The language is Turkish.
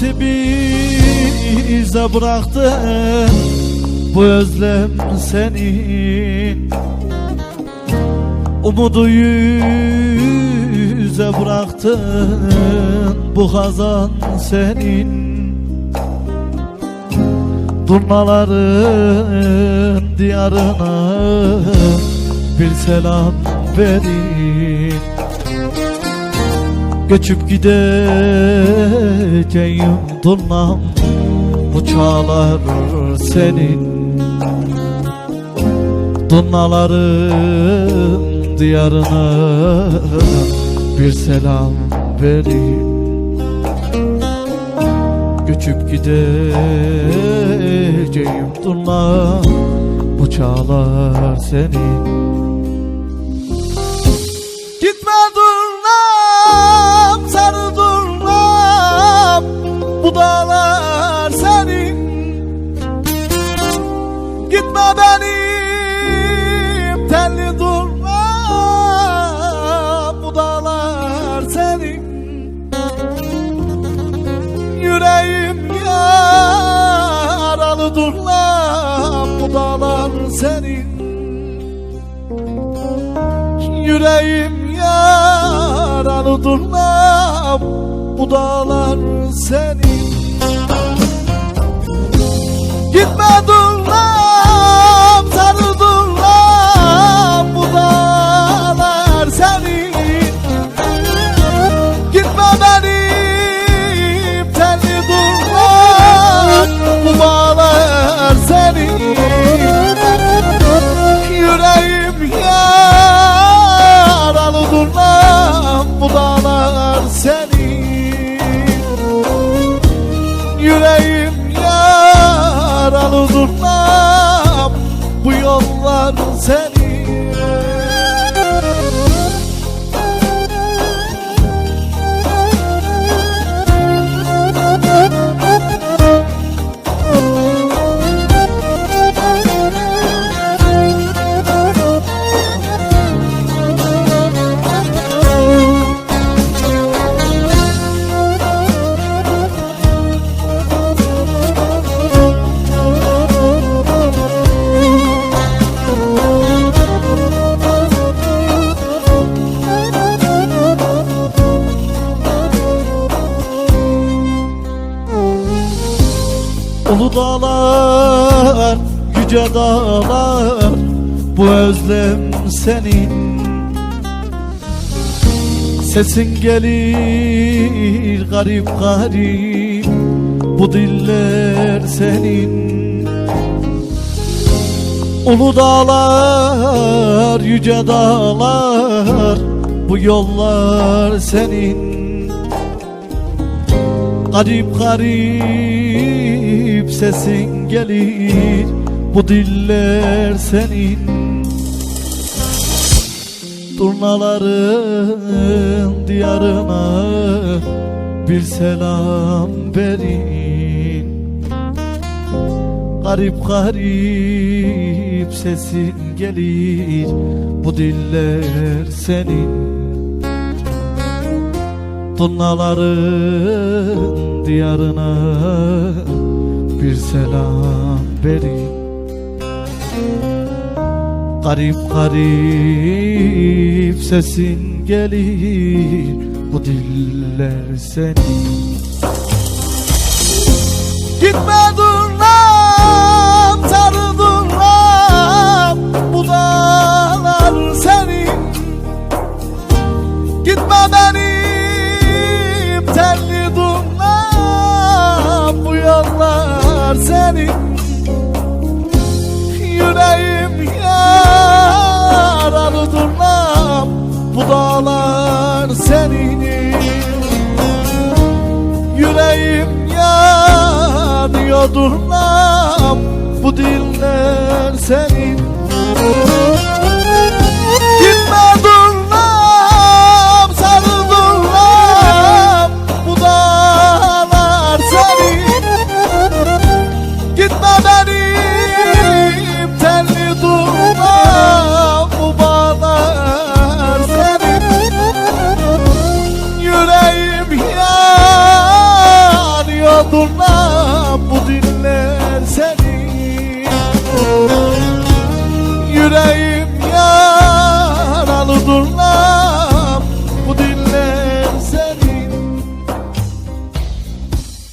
Hasreti bize bıraktın Bu özlem senin Umudu yüze bıraktın Bu hazan senin Durnaların diyarına Bir selam verin Göçüp gideceğim turnam Bu çağlar senin. Turnaların diyarına Bir selam verin Göçüp gideceğim turnam Bu çağlar senin Yüreğim yaralı durnam Bu dağlar senin Bu dağlar senin Yüreğim yaralı durnam Bu yollar senin Ulu dağlar, yüce dağlar Bu özlem senin. Sesin gelir garip garip Bu diller senin. Ulu dağlar, yüce dağlar Bu yollar senin. Garip garip sesin gelir Bu diller senin. Turnaların diyarına Bir selam verin. Garip garip sesin gelir Bu diller senin. Turnaların diyarına bir selam verin Garip garip sesin gelir bu diller senin Gitme durnam dağlar senin Yüreğim yanıyor durnam Bu diller senin